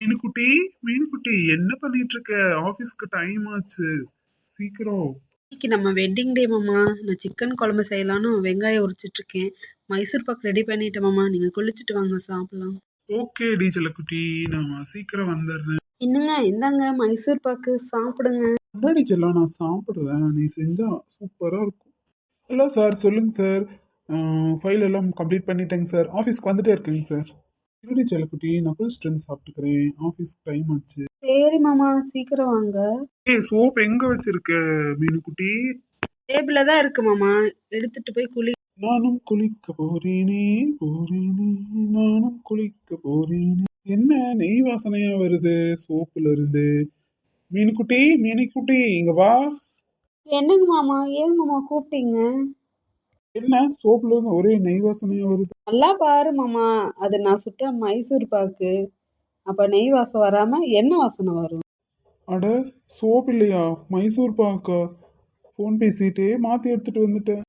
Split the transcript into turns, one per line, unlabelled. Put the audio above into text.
மீனுக்குட்டி மீனுக்குட்டி என்ன பண்ணிட்டு இருக்க ஆபீஸ்க்கு டைம் ஆச்சு. சீக்கிரம்.
இன்னைக்கு நம்ம வெட்டிங் டே மாமா. நான் சிக்கன் குழம்பு செய்யலான்னு வெங்காயம் உரிச்சிட்டு இருக்கேன் மைசூர் பாக் ரெடி பண்ணிட்டேன் மாமா. நீங்கள் குளிச்சுட்டு வாங்க சாப்பிடலாம்.
ஓகே டீச்சலக்குட்டி நான் சீக்கிரம் வந்துடுறேன்
என்னங்க இந்தாங்க மைசூர் பாக்கு. சாப்பிடுங்க.
முன்னாடி செல்லம் நான் சாப்பிடுறேன்? நீ செஞ்சா சூப்பரா இருக்கும். ஹலோ சார் சொல்லுங்க சார் ஃபைல் எல்லாம் கம்ப்ளீட் பண்ணிட்டேங்க சார் ஆஃபீஸ்க்கு வந்துட்டே இருக்கேங்க சார் இருடி செல்லக்குட்டி நான் குளிச்சுட்டு வந்து சாப்பிட்டுக்கிறேன். ஆஃபீஸ்க்கு டைம் ஆச்சு.
சரி மாமா சீக்கிரம் வாங்க.
ஏய் சோப் எங்க வச்சிருக்க மீனுக்குட்டி?
டேபிளில் தான் இருக்கு மாமா. எடுத்துட்டு போய் குளி
நானும் குளிக்க போறேனே போறேனே நானும் குளிக்க போறேனே. என்ன நெய் வாசனையா வருது சோப்புல இருந்து? மீனுக்குட்டி மீனுக்குட்டி இங்க வா.
என்னங்க மாமா ஏன் மாமா கூப்பிட்டீங்க?
என்ன? சோப்புல இருந்து ஒரே நெய் வாசனையா வருது.
நல்லா பாரு மாமா. அது நான் சுட்ட மைசூர் பாக்கு. அப்போ நெய் வாசம் வராமல் எண்ணெய் வாசனை வரும்.
அட சோப் இல்லையா? மைசூர் பாக்கா. ஃபோன் பேசிட்டே மாத்தி எடுத்துட்டு வந்துட்டேன்.